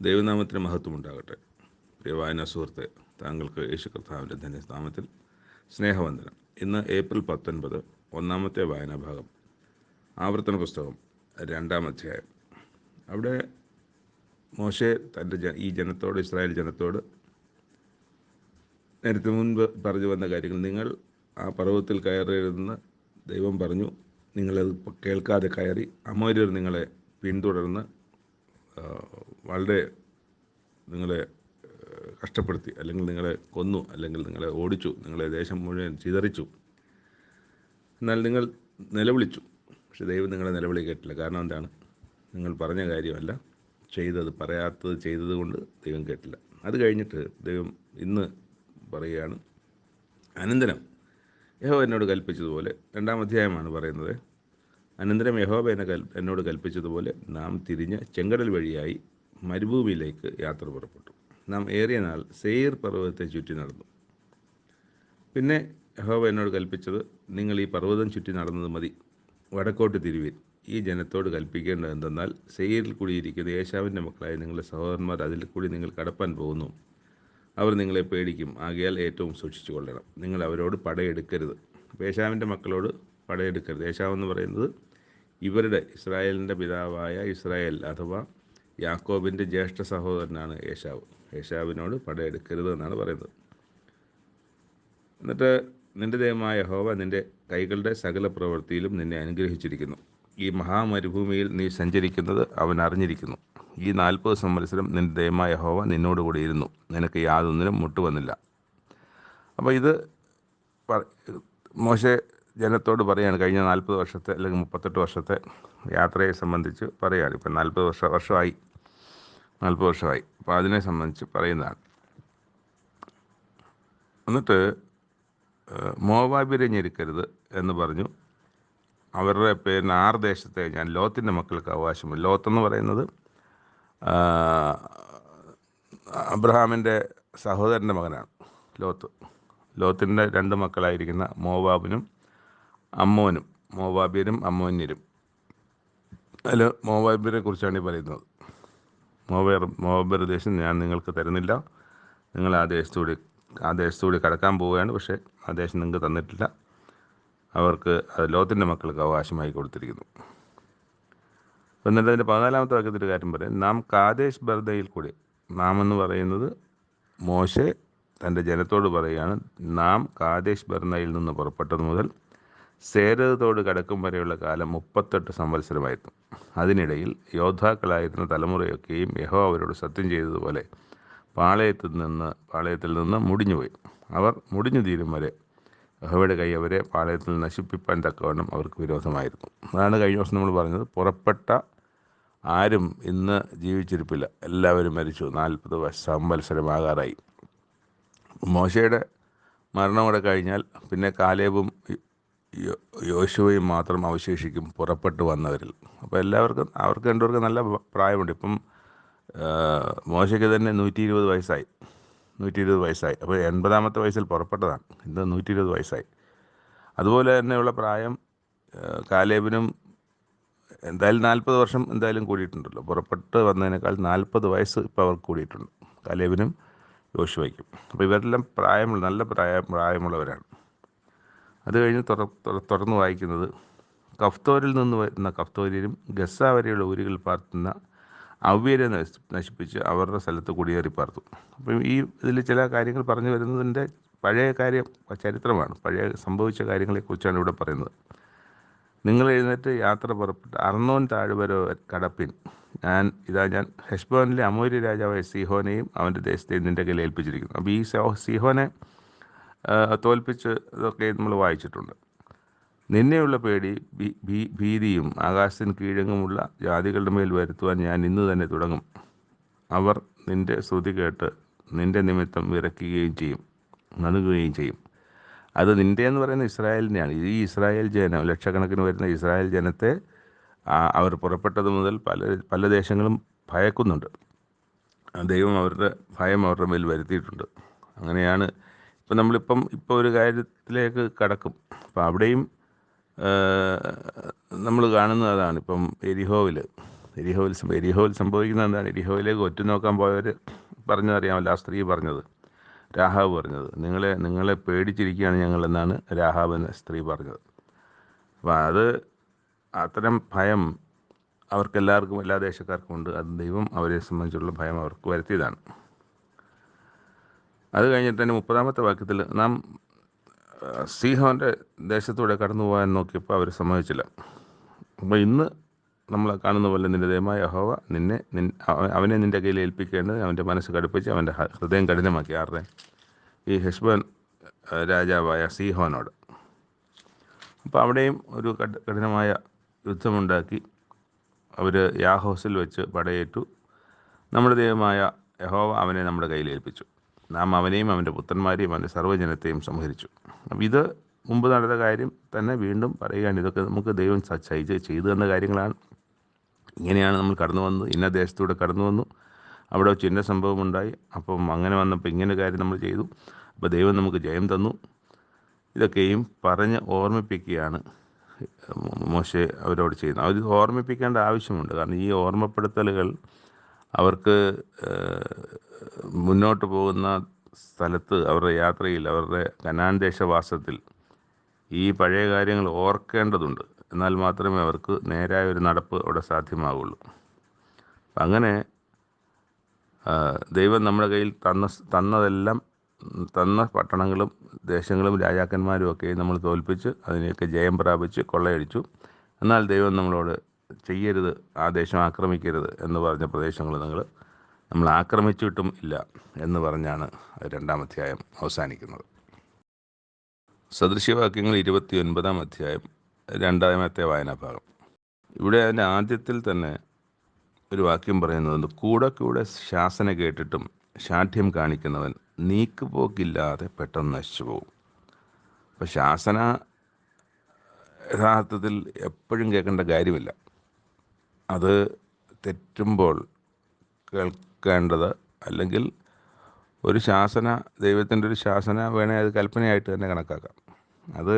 ദൈവനാമത്തിന് മഹത്വം ഉണ്ടാകട്ടെ പ്രിയവായന സുഹൃത്തെ താങ്കൾക്ക് യേശു കർത്താവിന്റെ ധന്യനാമത്തിൽ സ്നേഹവന്ദനം. ഇന്ന് ഏപ്രിൽ പത്തൊൻപത് ഒന്നാമത്തെ വായനാഭാഗം. ആവർത്തന പുസ്തകം രണ്ടാം അധ്യായം. അവിടെ മോശെ തന്റെ ഈ ജനത്തോട് ഇസ്രായേൽ ജനത്തോട് നേരത്തെ മുൻപ് പറഞ്ഞു വന്ന കാര്യങ്ങൾ. നിങ്ങൾ ആ പർവതത്തിൽ കയറിയിരുന്ന് ദൈവം പറഞ്ഞു. നിങ്ങളത് കേൾക്കാതെ കയറി അമോര്യർ നിങ്ങളെ പിന്തുടർന്ന് വളരെ നിങ്ങളെ കഷ്ടപ്പെടുത്തി അല്ലെങ്കിൽ നിങ്ങളെ കൊന്നു അല്ലെങ്കിൽ നിങ്ങളെ ഓടിച്ചു നിങ്ങളെ ദേശം മുഴുവൻ ചിതറിച്ചു. എന്നാൽ നിങ്ങൾ നിലവിളിച്ചു. പക്ഷെ ദൈവം നിങ്ങളെ നിലവിളി കേട്ടില്ല. കാരണം എന്താണ്? നിങ്ങൾ പറഞ്ഞ കാര്യമല്ല. ചെയ്തത് പറയാത്തത് ചെയ്തത് കൊണ്ട് ദൈവം കേട്ടില്ല. അത് കഴിഞ്ഞിട്ട് ദൈവം ഇന്ന് പറയുകയാണ് അനന്തരം യഹോ എന്നോട് കൽപ്പിച്ചതുപോലെ രണ്ടാം അധ്യായമാണ് പറയുന്നത്. അനന്തരം യഹോബ എന്നെ കൽ എന്നോട് കൽപ്പിച്ചതുപോലെ നാം തിരിഞ്ഞ് ചെങ്കടൽ വഴിയായി മരുഭൂമിയിലേക്ക് യാത്ര പുറപ്പെട്ടു. നാം ഏറിയ നാൾ സെയർ പർവതത്തെ ചുറ്റി നടന്നു. പിന്നെ യഹോബ എന്നോട് കൽപ്പിച്ചത് നിങ്ങൾ ഈ പർവതം ചുറ്റി നടന്നത് മതി. വടക്കോട്ട് തിരുവീൻ. ഈ ജനത്തോട് കൽപ്പിക്കേണ്ടത് എന്തെന്നാൽ സെയ്യറിൽ കൂടിയിരിക്കുന്ന യേശാവിന്റെ മക്കളായ നിങ്ങളുടെ സഹോദരന്മാർ അതിൽ കൂടി നിങ്ങൾ കടപ്പാൻ പോകുന്നു. അവർ നിങ്ങളെ പേടിക്കും. ആകയാൽ ഏറ്റവും സൂക്ഷിച്ചു കൊള്ളണം. നിങ്ങൾ അവരോട് പടയെടുക്കരുത്. യേശാവിന്റെ മക്കളോട് പടയെടുക്കരുത്. യേശാവ് എന്ന് പറയുന്നത് ഇവരുടെ ഇസ്രായേലിന്റെ പിതാവായ ഇസ്രായേൽ അഥവാ യാക്കോബിന്റെ ജ്യേഷ്ഠ സഹോദരനാണ് യേശാവ് യേശാവിനോട് പടയെടുക്കരുത് എന്നാണ് പറയുന്നത്. എന്നിട്ട് നിന്റെ ദൈവമായ ഹോവ നിന്റെ കൈകളുടെ സകല പ്രവൃത്തിയിലും നിന്നെ അനുഗ്രഹിച്ചിരിക്കുന്നു. ഈ മഹാമരുഭൂമിയിൽ നീ സഞ്ചരിക്കുന്നത് അവൻ അറിഞ്ഞിരിക്കുന്നു. ഈ നാൽപ്പത് സംവത്സരം നിന്റെ ദൈവമായ ഹോവ നിന്നോടുകൂടി ഇരുന്നു. നിനക്ക് യാതൊന്നിനും മുട്ടുവന്നില്ല. അപ്പോൾ ഇത് മോശെ ജനത്തോട് പറയുകയാണ് കഴിഞ്ഞ നാൽപ്പത് വർഷത്തെ അല്ലെങ്കിൽ മുപ്പത്തെട്ട് വർഷത്തെ യാത്രയെ സംബന്ധിച്ച് പറയുകയാണ് ഇപ്പം നാൽപ്പത് വർഷ വർഷമായി. നാൽപ്പത് വർഷമായി. അപ്പോൾ അതിനെ സംബന്ധിച്ച് പറയുന്നതാണ്. എന്നിട്ട് മോവാബിരെ ഞെരുക്കരുത് എന്ന് പറഞ്ഞു. അവരുടെ പേരിന് ആറ് ദേശത്തെ ഞാൻ ലോത്തിന്റെ മക്കൾക്ക് അവകാശമുണ്ട് ലോത്തെന്ന് പറയുന്നത് അബ്രഹാമിന്റെ സഹോദരന്റെ മകനാണ് ലോത്ത്. ലോത്തിന്റെ രണ്ട് മക്കളായിരിക്കുന്ന മോവാബിനും അമ്മോനും മോവാബിയരും അമ്മോന്യരും. അതിൽ മോവാബിയരെ കുറിച്ചാണ് ഈ പറയുന്നത്. മോവേർ മോവബർ ദേശം ഞാൻ നിങ്ങൾക്ക് തരുന്നില്ല. നിങ്ങൾ ആ ദേശത്തൂടി ആ ദേശത്തൂടി കടക്കാൻ പോവുകയാണ്. പക്ഷേ ആ ദേശം നിങ്ങൾക്ക് തന്നിട്ടില്ല. അവർക്ക് അത് ലോകത്തിന്റെ മക്കൾക്ക് അവകാശമായി കൊടുത്തിരിക്കുന്നു. എന്നിട്ട് അതിന്റെ പതിനാലാമത്തെ വാക്യത്തിന്റെ കാര്യം പറയാം. നാം കാദേശ് ബർദയിൽ കൂടി നാം എന്ന് പറയുന്നത് മോശെ തന്റെ ജനത്തോട് പറയുകയാണ് നാം കാദേശ് ബർദയിൽ നിന്ന് പുറപ്പെട്ടത് മുതൽ സേരതോട് കടക്കും വരെയുള്ള കാലം മുപ്പത്തെട്ട് സംവത്സരമായിരുന്നു. അതിനിടയിൽ യോദ്ധാക്കളായിരുന്ന തലമുറയൊക്കെയും യഹോ അവരോട് സത്യം ചെയ്തതുപോലെ പാളയത്തിൽ നിന്ന് പാളയത്തിൽ നിന്ന് മുടിഞ്ഞുപോയി. അവർ മുടിഞ്ഞു തീരും വരെ യഹോയുടെ കൈ അവരെ പാളയത്തിൽ നശിപ്പിക്കാൻ തക്കവണ്ണം അവർക്ക് വിരോധമായിരുന്നു. അതാണ് കഴിഞ്ഞ ദിവസം നമ്മൾ പറഞ്ഞത്. പുറപ്പെട്ട ആരും ഇന്ന് ജീവിച്ചിരിപ്പില്ല. എല്ലാവരും മരിച്ചു. നാൽപ്പത് വർഷ സംവത്സരമാകാറായി. മോശയുടെ മരണമോടെ കഴിഞ്ഞാൽ പിന്നെ കാലേബും യോശുവയും മാത്രം അവശേഷിക്കും പുറപ്പെട്ടു വന്നവരിൽ. അപ്പോൾ എല്ലാവർക്കും അവർക്ക് രണ്ടുപേർക്കും നല്ല പ്രായമുണ്ട്. ഇപ്പം മോശയ്ക്ക് തന്നെ നൂറ്റി ഇരുപത് വയസ്സായി. നൂറ്റി ഇരുപത് വയസ്സായി. അപ്പോൾ എൺപതാമത്തെ വയസ്സിൽ പുറപ്പെട്ടതാണ്. ഇന്ന് നൂറ്റി ഇരുപത് വയസ്സായി. അതുപോലെ തന്നെയുള്ള പ്രായം കാലേബിനും എന്തായാലും നാൽപ്പത് വർഷം എന്തായാലും കൂടിയിട്ടുണ്ടല്ലോ. പുറപ്പെട്ട് വന്നതിനേക്കാൾ നാൽപ്പത് വയസ്സ് ഇപ്പോൾ അവർക്ക് കൂടിയിട്ടുണ്ട്. കാലേബിനും യോശുവയ്ക്കും. അപ്പോൾ ഇവരെല്ലാം പ്രായമുള്ള നല്ല പ്രായ പ്രായമുള്ളവരാണ്. അത് കഴിഞ്ഞ് തുറ തുറ- തുറന്ന് വായിക്കുന്നത്. കഫ്തോരിൽ നിന്ന് വരുന്ന കഫ്തോരിലും ഗസ വരെയുള്ള ഊരുകൾ പാർത്തുന്ന അവ്യരെ നശി- നശിപ്പിച്ച് അവരുടെ സ്ഥലത്ത് കുടിയേറി പാർത്തു. അപ്പം ഈ ഇതിൽ ചില കാര്യങ്ങൾ പറഞ്ഞു വരുന്നതിന്റെ പഴയ കാര്യം ചരിത്രമാണ്. പഴയ സംഭവിച്ച കാര്യങ്ങളെക്കുറിച്ചാണ് ഇവിടെ പറയുന്നത്. നിങ്ങൾ എഴുന്നേറ്റ് യാത്ര പുറപ്പെട്ട് അർണോൻ താഴ്വര കടപ്പിൻ. ഞാൻ ഇതാ ഞാൻ ഹെഷ്ബോനിലെ അമൂര്യ രാജാവായ സിഹോനെയും അവന്റെ ദേശത്തെയും നിന്റെ കയ്യിൽ ഏൽപ്പിച്ചിരിക്കുന്നു. അപ്പോൾ ഈ സിഹോനെ തോൽപ്പിച്ച് ഇതൊക്കെ നമ്മൾ വായിച്ചിട്ടുണ്ട്. നിന്നെയുള്ള പേടി ഭീതിയും ആകാശത്തിന് കീഴങ്ങുമുള്ള ജാതികളുടെ മേൽ വരുത്തുവാൻ ഞാൻ ഇന്ന് തന്നെ തുടങ്ങും. അവർ നിന്റെ ശ്രുതി കേട്ട് നിന്റെ നിമിത്തം വിറക്കുകയും ചെയ്യും നൽകുകയും ചെയ്യും. അത് നിന്റെ എന്ന് പറയുന്ന ഇസ്രായേലിനെയാണ്. ഈ ഇസ്രായേൽ ജനം ലക്ഷക്കണക്കിന് വരുന്ന ഇസ്രായേൽ ജനത്തെ അവർ പുറപ്പെട്ടത് മുതൽ പല പല ദേശങ്ങളും ഭയക്കുന്നുണ്ട്. ദൈവം അവരുടെ ഭയം അവരുടെ മേൽ വരുത്തിയിട്ടുണ്ട്. അങ്ങനെയാണ് ഇപ്പം നമ്മളിപ്പം ഇപ്പോൾ ഒരു കാര്യത്തിലേക്ക് കടക്കും. അപ്പം അവിടെയും നമ്മൾ കാണുന്നത് അതാണ് ഇപ്പം എരിഹോവിൽ എരിഹോവിൽ സംഭവം എരിഹോയിൽ സംഭവിക്കുന്നത് എന്താണ്? എരിഹോയിലേക്ക് ഒറ്റുനോക്കാൻ പോയവർ പറഞ്ഞതറിയാമല്ലോ ആ സ്ത്രീ പറഞ്ഞത്. രാഹാവ് പറഞ്ഞത്. നിങ്ങളെ നിങ്ങളെ പേടിച്ചിരിക്കുകയാണ് ഞങ്ങൾ എന്നാണ് രാഹാബ് എന്ന സ്ത്രീ പറഞ്ഞത്. അപ്പം അത് അത്തരം ഭയം അവർക്കെല്ലാവർക്കും എല്ലാ ദേശക്കാർക്കും ഉണ്ട്. അത് ദൈവം അവരെ സംബന്ധിച്ചുള്ള ഭയം അവർക്ക് വരുത്തിയതാണ്. അത് കഴിഞ്ഞിട്ട് തന്നെ മുപ്പതാമത്തെ വാക്യത്തിൽ നാം സിഹോന്റെ ദേശത്തൂടെ കടന്നു പോകാൻ നോക്കിയപ്പോൾ അവർ സമ്മതിച്ചില്ല. അപ്പോൾ ഇന്ന് നമ്മൾ കാണുന്ന പോലെ നിന്റെ ദയമായ അഹോവ നിന്നെ നിൻ അവനെ നിന്റെ കയ്യിൽ ഏൽപ്പിക്കേണ്ടത് അവന്റെ മനസ്സ് കടുപ്പിച്ച് അവന്റെ ഹൃദയം കഠിനമാക്കി. ആരുടെ? ഈ ഹെഷ്ബൻ രാജാവായ സീഹോനോട്. അപ്പോൾ അവിടെയും ഒരു കഠിനമായ യുദ്ധമുണ്ടാക്കി. അവർ യാഹോസിൽ വെച്ച് പടയേറ്റു. നമ്മുടെ ദൈവമായ യഹോവ അവനെ നമ്മുടെ കയ്യിൽ ഏൽപ്പിച്ചു. നാം അവനെയും അവന്റെ പുത്രന്മാരെയും അവന്റെ സർവജനത്തെയും സംഹരിച്ചു. അപ്പം ഇത് മുമ്പ് നടന്ന കാര്യം തന്നെ വീണ്ടും പറയുകയാണ്. ഇതൊക്കെ നമുക്ക് ദൈവം സച്ചയിച്ച് ചെയ്തു തന്ന കാര്യങ്ങളാണ്. ഇങ്ങനെയാണ് നമ്മൾ കടന്നു വന്നത്. ഇന്ന ദേശത്തൂടെ കടന്നു വന്നു. അവിടെ വെച്ച് ഇന്ന സംഭവം ഉണ്ടായി. അപ്പം അങ്ങനെ വന്നപ്പോൾ ഇങ്ങനെ കാര്യം നമ്മൾ ചെയ്തു. അപ്പോൾ ദൈവം നമുക്ക് ജയം തന്നു. ഇതൊക്കെയും പറഞ്ഞ് ഓർമ്മിപ്പിക്കുകയാണ് മോശെ അവരോട് ചെയ്യുന്നത്. അവർ ഓർമ്മിപ്പിക്കേണ്ട ആവശ്യമുണ്ട്. കാരണം ഈ ഓർമ്മപ്പെടുത്തലുകൾ അവർക്ക് മുന്നോട്ട് പോകുന്ന സ്ഥലത്ത് അവരുടെ യാത്രയിൽ അവരുടെ കനാൻ ദേശവാസത്തിൽ ഈ പഴയ കാര്യങ്ങൾ ഓർക്കേണ്ടതുണ്ട്. എന്നാൽ മാത്രമേ അവർക്ക് നേരായ ഒരു നടപ്പ് അവിടെ സാധ്യമാവുള്ളൂ. അങ്ങനെ ദൈവം നമ്മുടെ കയ്യിൽ തന്ന തന്നതെല്ലാം തന്ന പട്ടണങ്ങളും ദേശങ്ങളും രാജാക്കന്മാരും ഒക്കെ നമ്മൾ തോൽപ്പിച്ച് അതിനെയൊക്കെ ജയം പ്രാപിച്ച് കൊള്ളയടിച്ചു. എന്നാൽ ദൈവം നമ്മളോട് ചെയ്യരുത് ആ ദേശം ആക്രമിക്കരുത് എന്ന് പറഞ്ഞ പ്രദേശങ്ങൾ നിങ്ങൾ നമ്മൾ ആക്രമിച്ചിട്ടും ഇല്ല എന്ന് പറഞ്ഞാണ് രണ്ടാം അധ്യായം അവസാനിക്കുന്നത്. സദൃശ്യവാക്യങ്ങൾ ഇരുപത്തി ഒൻപതാം അധ്യായം രണ്ടാമത്തെ വായനാഭാഗം. ഇവിടെ അതിന്റെ ആദ്യത്തിൽ തന്നെ ഒരു വാക്യം പറയുന്നത് കൂടെ കൂടെ ശാസന കേട്ടിട്ടും ശാഠ്യം കാണിക്കുന്നവൻ നീക്കുപോക്കില്ലാതെ പെട്ടെന്ന് നശിച്ചു പോകും അപ്പം ശാസന യഥാർത്ഥത്തിൽ എപ്പോഴും കേൾക്കേണ്ട കാര്യമില്ല. അത് തെറ്റുമ്പോൾ കേൾക്കേണ്ടത് അല്ലെങ്കിൽ ഒരു ശാസന ദൈവത്തിന്റെ ഒരു ശാസന വേണേൽ അത് കൽപ്പനയായിട്ട് തന്നെ കണക്കാക്കാം. അത്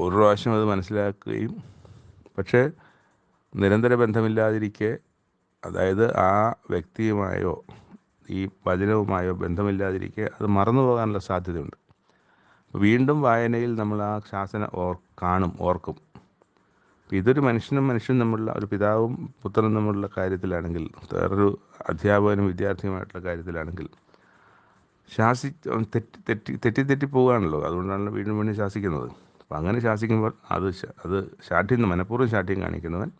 ഒരു പ്രാവശ്യം അത് മനസ്സിലാക്കുകയും പക്ഷേ നിരന്തര ബന്ധമില്ലാതിരിക്കെ അതായത് ആ വ്യക്തിയുമായോ ഈ വചനവുമായോ ബന്ധമില്ലാതിരിക്കെ അത് മറന്നു പോകാനുള്ള സാധ്യതയുണ്ട്. വീണ്ടും വായനയിൽ നമ്മൾ ആ ശാസന ഓർ കാണും ഓർക്കും. ഇതൊരു മനുഷ്യനും മനുഷ്യനും തമ്മിലുള്ള ഒരു പിതാവും പുത്രനും തമ്മിലുള്ള കാര്യത്തിലാണെങ്കിൽ വേറൊരു അധ്യാപകനും വിദ്യാർത്ഥിയുമായിട്ടുള്ള കാര്യത്തിലാണെങ്കിൽ ശാസി തെറ്റി തെറ്റി തെറ്റി തെറ്റി പോവുകയാണല്ലോ. അതുകൊണ്ടാണല്ലോ വീണ്ടും വീണ്ടും ശാസിക്കുന്നത്. അപ്പം അങ്ങനെ ശാസിക്കുമ്പോൾ അത് അത് ശാഠ്യം മനഃപൂർവം ശാഠ്യം കാണിക്കുന്നവൻ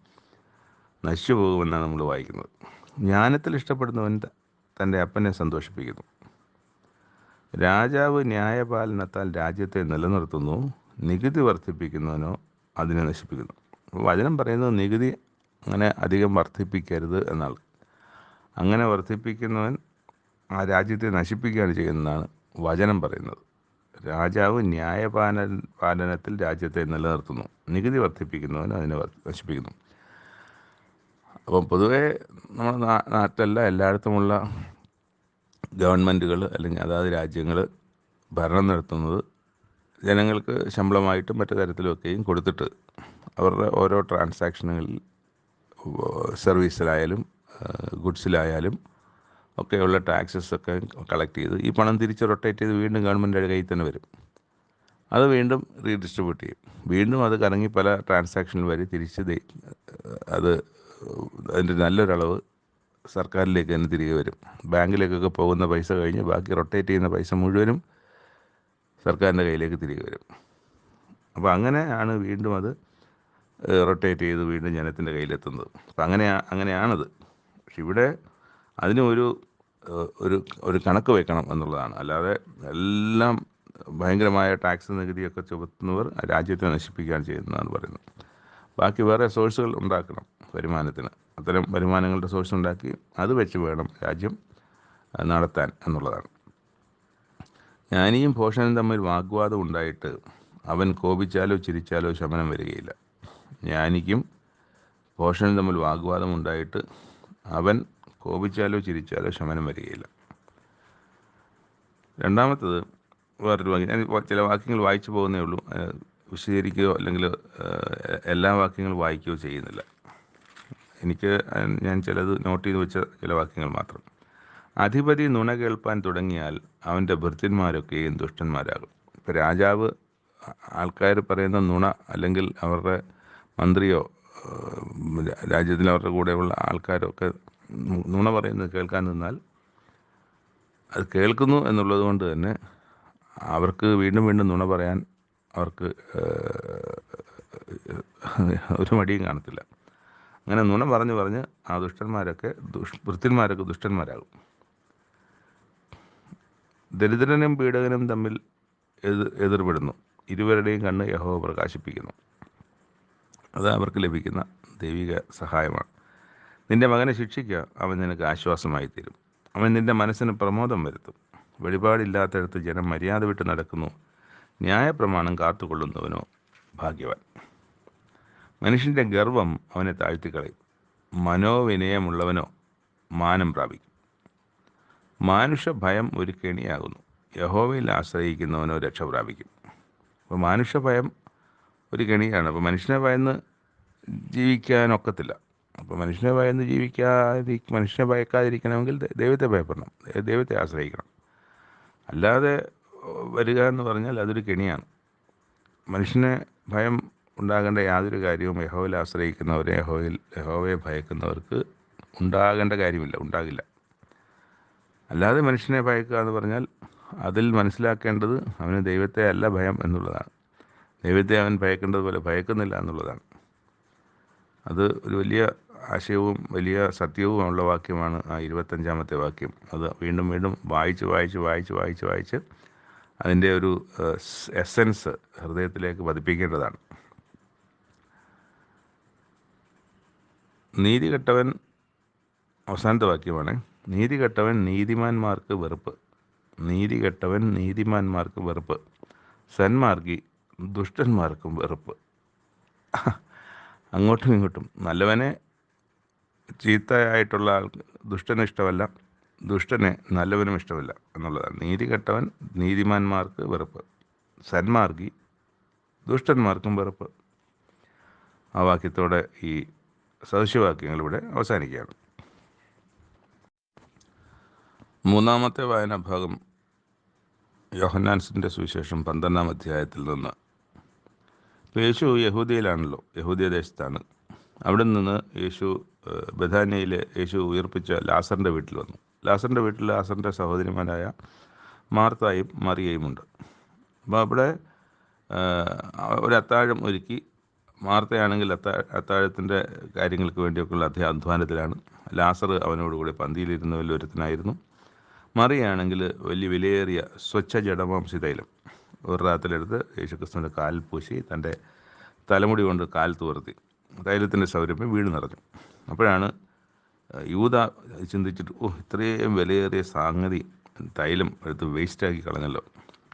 നശിച്ചു പോകുമെന്നാണ് നമ്മൾ വായിക്കുന്നത്. ജ്ഞാനത്തിൽ ഇഷ്ടപ്പെടുന്നവൻ തന്റെ അപ്പനെ സന്തോഷിപ്പിക്കുന്നു. രാജാവ് ന്യായപാലനത്താൽ രാജ്യത്തെ നിലനിർത്തുന്നു. നികുതി വർദ്ധിപ്പിക്കുന്നവനോ അതിനെ നശിപ്പിക്കുന്നു. വചനം പറയുന്നത് നികുതി അങ്ങനെ അധികം വർദ്ധിപ്പിക്കരുത് എന്നാണ്. അങ്ങനെ വർദ്ധിപ്പിക്കുന്നവൻ ആ രാജ്യത്തെ നശിപ്പിക്കുകയാണ് ചെയ്യുന്നതാണ് വചനം പറയുന്നത്. രാജാവ് ന്യായപാല പാലനത്തിൽ രാജ്യത്തെ നിലനിർത്തുന്നു. നികുതി വർദ്ധിപ്പിക്കുന്നവൻ അതിനെ നശിപ്പിക്കുന്നു. അപ്പം പൊതുവേ നമ്മുടെ നാട്ടിലല്ല എല്ലായിടത്തുമുള്ള ഗവൺമെന്റുകൾ അല്ലെങ്കിൽ അതാത് രാജ്യങ്ങൾ ഭരണം നടത്തുന്നത് ജനങ്ങൾക്ക് ശമ്പളമായിട്ടും മറ്റു തരത്തിലുമൊക്കെയും കൊടുത്തിട്ട് അവരുടെ ഓരോ ട്രാൻസാക്ഷനുകളിൽ സർവീസിലായാലും ഗുഡ്സിലായാലും ഒക്കെയുള്ള ടാക്സസ് ഒക്കെ കളക്ട് ചെയ്ത് ഈ പണം തിരിച്ച് റൊട്ടേറ്റ് ചെയ്ത് വീണ്ടും ഗവൺമെന്റിന്റെ കയ്യിൽ തന്നെ വരും. അത് വീണ്ടും റീഡിസ്ട്രിബ്യൂട്ട് ചെയ്യും. വീണ്ടും അത് കറങ്ങി പല ട്രാൻസാക്ഷനിൽ വരെ തിരിച്ച് അത് അതിന്റെ നല്ലൊരളവ് സർക്കാരിലേക്ക് തന്നെ തിരികെ വരും. ബാങ്കിലേക്കൊക്കെ പോകുന്ന പൈസ കഴിഞ്ഞ് ബാക്കി റൊട്ടേറ്റ് ചെയ്യുന്ന പൈസ മുഴുവനും സർക്കാരിന്റെ കയ്യിലേക്ക് തിരികെ വരും. അപ്പോൾ അങ്ങനെയാണ് വീണ്ടും അത് റൊട്ടേറ്റ് ചെയ്ത് വീണ്ടും ജനത്തിന്റെ കയ്യിലെത്തുന്നത്. അപ്പം അങ്ങനെ അങ്ങനെയാണത്. പക്ഷെ ഇവിടെ അതിന് ഒരു ഒരു ഒരു കണക്ക് വെക്കണം എന്നുള്ളതാണ്. അല്ലാതെ എല്ലാം ഭയങ്കരമായ ടാക്സ് നികുതിയൊക്കെ ചുമത്തുന്നവർ രാജ്യത്തെ നശിപ്പിക്കുകയാണ് ചെയ്യുന്നതെന്ന് പറയുന്നത്. ബാക്കി വേറെ സോഴ്സുകൾ ഉണ്ടാക്കണം വരുമാനത്തിന്. അത്തരം വരുമാനങ്ങളുടെ സോഴ്സ് ഉണ്ടാക്കി അത് വെച്ച് വേണം രാജ്യം നടത്താൻ എന്നുള്ളതാണ്. ജ്ഞാനിയും ഭോഷനും തമ്മിൽ വാഗ്വാദം ഉണ്ടായിട്ട് അവൻ കോപിച്ചാലോ ചിരിച്ചാലോ ശമനം വരികയില്ല. ജ്ഞാനിക്കും ഭോഷനും തമ്മിൽ വാഗ്വാദം ഉണ്ടായിട്ട് അവൻ കോപിച്ചാലോ ചിരിച്ചാലോ ശമനം വരികയില്ല. രണ്ടാമത്തത് വേറൊരു വാക്യം. ഞാൻ ചില വാക്യങ്ങൾ വായിച്ചു പോകുന്നേ ഉള്ളൂ. വിശദീകരിക്കുകയോ അല്ലെങ്കിൽ എല്ലാ വാക്യങ്ങളും വായിക്കുകയോ ചെയ്യുന്നില്ല. എനിക്ക് ഞാൻ ചിലത് നോട്ട് ചെയ്ത് വെച്ച ചില വാക്യങ്ങൾ മാത്രം. അധിപതി നുണ കേൾപ്പാൻ തുടങ്ങിയാൽ അവന്റെ ഭൃത്യന്മാരൊക്കെയും ദുഷ്ടന്മാരാകും. ഇപ്പം രാജാവ് ആൾക്കാർ പറയുന്ന നുണ അല്ലെങ്കിൽ അവരുടെ മന്ത്രിയോ രാജ്യത്തിൽ അവരുടെ കൂടെയുള്ള ആൾക്കാരൊക്കെ നുണ പറയുന്നത് കേൾക്കാൻ നിന്നാൽ അത് കേൾക്കുന്നു എന്നുള്ളത് കൊണ്ട് തന്നെ അവർക്ക് വീണ്ടും വീണ്ടും നുണ പറയാൻ അവർക്ക് ഒരു മടിയും കാണത്തില്ല. അങ്ങനെ നുണ പറഞ്ഞു പറഞ്ഞ് ആ ദുഷ്ടന്മാരൊക്കെ ദുഷ് വൃത്തിന്മാരൊക്കെ ദുഷ്ടന്മാരാകും. ദരിദ്രനും പീഡകനും തമ്മിൽ എതിർ എതിർപ്പെടുന്നു ഇരുവരുടെയും കണ്ണ് യഹോ പ്രകാശിപ്പിക്കുന്നു. അത് അവർക്ക് ലഭിക്കുന്ന ദൈവിക സഹായമാണ്. നിന്റെ മകനെ ശിക്ഷിക്കുക അവൻ നിനക്ക് ആശ്വാസമായി തീരും അവൻ നിന്റെ മനസ്സിന് പ്രമോദം വരുത്തും. വെളിപാടില്ലാത്തടത്ത് ജനം മര്യാദ വിട്ട് നടക്കുന്നു. ന്യായപ്രമാണം കാത്തുകൊള്ളുന്നവനോ ഭാഗ്യവാൻ. മനുഷ്യന്റെ ഗർവം അവനെ താഴ്ത്തിക്കളയും. മനോവിനയമുള്ളവനോ മാനം പ്രാപിക്കും. മാനുഷ ഭയം ഒരു കെണിയാകുന്നു യഹോവയിൽ ആശ്രയിക്കുന്നവനോ രക്ഷ പ്രാപിക്കും. അപ്പോൾ മാനുഷഭയം ഒരു കെണിയാണ്. അപ്പോൾ മനുഷ്യനെ ഭയന്ന് ജീവിക്കാനൊക്കത്തില്ല. അപ്പോൾ മനുഷ്യനെ ഭയന്ന് ജീവിക്കാതി മനുഷ്യനെ ഭയക്കാതിരിക്കണമെങ്കിൽ ദൈവത്തെ ഭയപ്പെടണം. ദൈവത്തെ ആശ്രയിക്കണം. അല്ലാതെ വരിക എന്ന് പറഞ്ഞാൽ അതൊരു കെണിയാണ്. മനുഷ്യനെ ഭയം ഉണ്ടാകേണ്ട യാതൊരു കാര്യവും യഹോവയിൽ ആശ്രയിക്കുന്നവരെ യഹോയിൽ യഹോവയെ ഭയക്കുന്നവർക്ക് ഉണ്ടാകേണ്ട കാര്യമില്ല ഉണ്ടാകില്ല. അല്ലാതെ മനുഷ്യനെ ഭയക്കുക എന്ന് പറഞ്ഞാൽ അതിൽ മനസ്സിലാക്കേണ്ടത് അവന് ദൈവത്തെ അല്ല ഭയം എന്നുള്ളതാണ്. ദൈവത്തെ അവൻ ഭയക്കേണ്ടതുപോലെ ഭയക്കുന്നില്ല എന്നുള്ളതാണ്. അത് ഒരു വലിയ ആശയവും വലിയ സത്യവുമുള്ള വാക്യമാണ് ആ ഇരുപത്തഞ്ചാമത്തെ വാക്യം. അത് വീണ്ടും വീണ്ടും വായിച്ച് വായിച്ച് വായിച്ച് വായിച്ച് വായിച്ച് അതിന്റെ ഒരു എസൻസ് ഹൃദയത്തിലേക്ക് പതിപ്പിക്കേണ്ടതാണ്. നീതി കെട്ടവൻ അവസാനത്തെ വാക്യമാണ്. നീതി കെട്ടവൻ നീതിമാന്മാർക്ക് വെറുപ്പ്. നീതി കെട്ടവൻ നീതിമാന്മാർക്ക് വെറുപ്പ്. സന്മാർഗി ദുഷ്ടന്മാർക്കും വെറുപ്പ്. അങ്ങോട്ടും ഇങ്ങോട്ടും. നല്ലവനെ ചീത്തയായിട്ടുള്ള ആൾ ദുഷ്ടന് ഇഷ്ടമല്ല. ദുഷ്ടനെ നല്ലവനും ഇഷ്ടമല്ല എന്നുള്ളതാണ്. നീതി കെട്ടവൻ നീതിമാന്മാർക്ക് വെറുപ്പ്. സന്മാർഗി ദുഷ്ടന്മാർക്കും വെറുപ്പ്. ആ വാക്യത്തോടെ ഈ സദൃശ്യവാക്യങ്ങൾ ഇവിടെ അവസാനിക്കുകയാണ്. മൂന്നാമത്തെ വായനാ ഭാഗം യോഹന്നാൻസിന്റെ സുവിശേഷം പന്ത്രണ്ടാം അധ്യായത്തിൽ നിന്ന്. യേശു യഹൂദിയിലാണല്ലോ യഹൂദിയ ദേശത്താണ്. അവിടെ നിന്ന് യേശു ബഥാനിയയിലെ യേശു ഉയർപ്പിച്ച ലാസറിന്റെ വീട്ടിൽ വന്നു. ലാസറിന്റെ വീട്ടിൽ ലാസറിന്റെ സഹോദരിമാരായ മാർത്തായും മറിയയും ഉണ്ട്. അപ്പോൾ അവിടെ ഒരു അത്താഴം ഒരുക്കി മാർത്തയാണെങ്കിൽ അത്താ അത്താഴത്തിന്റെ കാര്യങ്ങൾക്ക് വേണ്ടിയൊക്കെയുള്ള അധ്യ അധ്വാനത്തിലാണ്. ലാസർ അവനോടുകൂടി പന്തിയിലിരുന്ന വലിയൊരുത്തനായിരുന്നു മറിയാണെങ്കിൽ വലിയ വിലയേറിയ സ്വച്ഛ ജഡമാംസി തൈലം ഒരു റാത്തിലെടുത്ത് യേശുക്രിസ്തുവിന്റെ കാലിൽ പൂശി തന്റെ തലമുടി കൊണ്ട് കാൽ തുവർത്തി. തൈലത്തിന്റെ സൗരഭ്യം വീട് നിറഞ്ഞു. അപ്പോഴാണ് യൂത ചിന്തിച്ചിട്ട് ഓ ഇത്രയും വിലയേറിയ സംഗതി തൈലം എടുത്ത് വേസ്റ്റാക്കി കളഞ്ഞല്ലോ.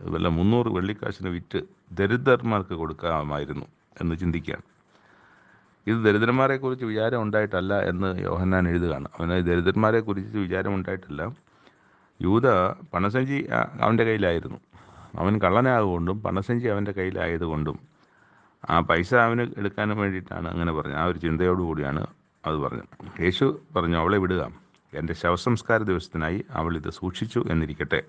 വല്ല മുന്നൂറ് വെള്ളിക്കാശിന് വിറ്റ് ദരിദ്രന്മാർക്ക് കൊടുക്കാമായിരുന്നു എന്ന് ചിന്തിക്കുകയാണ്. ഇത് ദരിദ്രന്മാരെക്കുറിച്ച് വിചാരം ഉണ്ടായിട്ടല്ല എന്ന് യോഹന്നാൻ എഴുതുകയാണ്. അവന് ദരിദ്രന്മാരെക്കുറിച്ച് വിചാരം ഉണ്ടായിട്ടില്ല. യൂത പണസഞ്ചി അവന്റെ കയ്യിലായിരുന്നു. അവൻ കള്ളനായതുകൊണ്ടും പണസഞ്ചി അവന്റെ കയ്യിലായതുകൊണ്ടും ആ പൈസ അവന് എടുക്കാനും വേണ്ടിയിട്ടാണ് അങ്ങനെ പറഞ്ഞത്. ആ ഒരു ചിന്തയോടുകൂടിയാണ് അത് പറഞ്ഞത്. യേശു പറഞ്ഞു അവളെ വിടുക. എന്റെ ശവസംസ്കാര ദിവസത്തിനായി അവൾ ഇത് സൂക്ഷിച്ചു എന്നിരിക്കട്ടെ.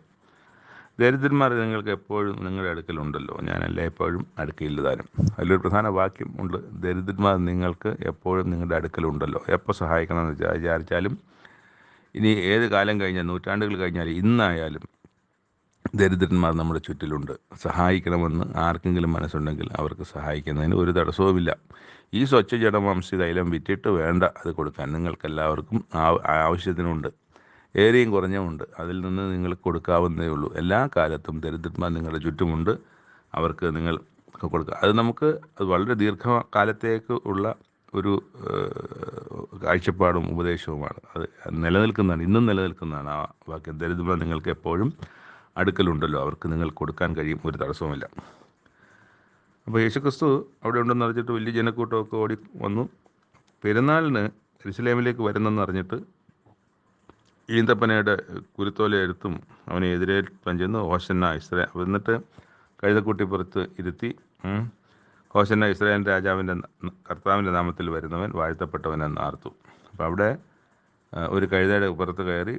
ദരിദ്രന്മാർ നിങ്ങൾക്ക് എപ്പോഴും നിങ്ങളുടെ അടുക്കലുണ്ടല്ലോ. ഞാനല്ല എപ്പോഴും അടുക്കയില്ല താനും അതിലൊരു പ്രധാന വാക്യം ഉണ്ട്. ദരിദ്രന്മാർ നിങ്ങൾക്ക് എപ്പോഴും നിങ്ങളുടെ അടുക്കലുണ്ടല്ലോ. എപ്പോൾ സഹായിക്കണമെന്ന് വിചാ- വിചാരിച്ചാലും ഇനി ഏത് കാലം കഴിഞ്ഞാൽ നൂറ്റാണ്ടുകൾ കഴിഞ്ഞാൽ ഇന്നായാലും ദരിദ്രന്മാർ നമ്മുടെ ചുറ്റിലുണ്ട്. സഹായിക്കണമെന്ന് ആർക്കെങ്കിലും മനസ്സുണ്ടെങ്കിൽ അവർക്ക് സഹായിക്കുന്നതിന് ഒരു തടസ്സവുമില്ല. ഈ സ്വച്ഛ ജഡമാംസി തൈലം വിറ്റിട്ട് വേണ്ട അത് കൊടുക്കാൻ നിങ്ങൾക്കെല്ലാവർക്കും ആവശ്യത്തിനുണ്ട്. ഏറെയും കുറഞ്ഞുമുണ്ട്. അതിൽ നിന്ന് നിങ്ങൾക്ക് കൊടുക്കാവുന്നതേ ഉള്ളൂ. എല്ലാ കാലത്തും ദരിദ്രന്മാർ നിങ്ങളുടെ ചുറ്റുമുണ്ട്. അവർക്ക് നിങ്ങൾ കൊടുക്കുക അത് നമുക്ക് അത് വളരെ ദീർഘകാലത്തേക്ക് ഉള്ള ഒരു കാഴ്ചപ്പാടും ഉപദേശവുമാണ്. അത് നിലനിൽക്കുന്നതാണ് ഇന്നും നിലനിൽക്കുന്നതാണ് ആ വാക്യം. ദരിദ്ര നിങ്ങൾക്ക് എപ്പോഴും അടുക്കലുണ്ടല്ലോ. അവർക്ക് നിങ്ങൾ കൊടുക്കാൻ കഴിയും ഒരു തടസ്സവുമില്ല. അപ്പോൾ യേശുക്രിസ്തു അവിടെ ഉണ്ടെന്ന് അറിഞ്ഞിട്ട് വലിയ ജനക്കൂട്ടമൊക്കെ ഓടി വന്നു. പെരുന്നാളിന് എരിശിലേമിലേക്ക് വരുന്നെന്ന് അറിഞ്ഞിട്ട് ഈന്തപ്പനയുടെ കുരുത്തോല എടുത്തും അവനെ പഞ്ചെന്ന് ചെന്ന് ഓശന്ന ഇസ്ര എന്നിട്ട് കഴുതക്കൂട്ടി പുറത്ത് ഇരുത്തി ഉം, ഹോശന്ന ഇസ്രായേൽ രാജാവിന്റെ കർത്താവിന്റെ നാമത്തിൽ വരുന്നവൻ വാഴ്ത്തപ്പെട്ടവൻ എന്ന് ആർത്തു. അപ്പോൾ അവിടെ ഒരു കഴുതയുടെ പുറത്ത് കയറി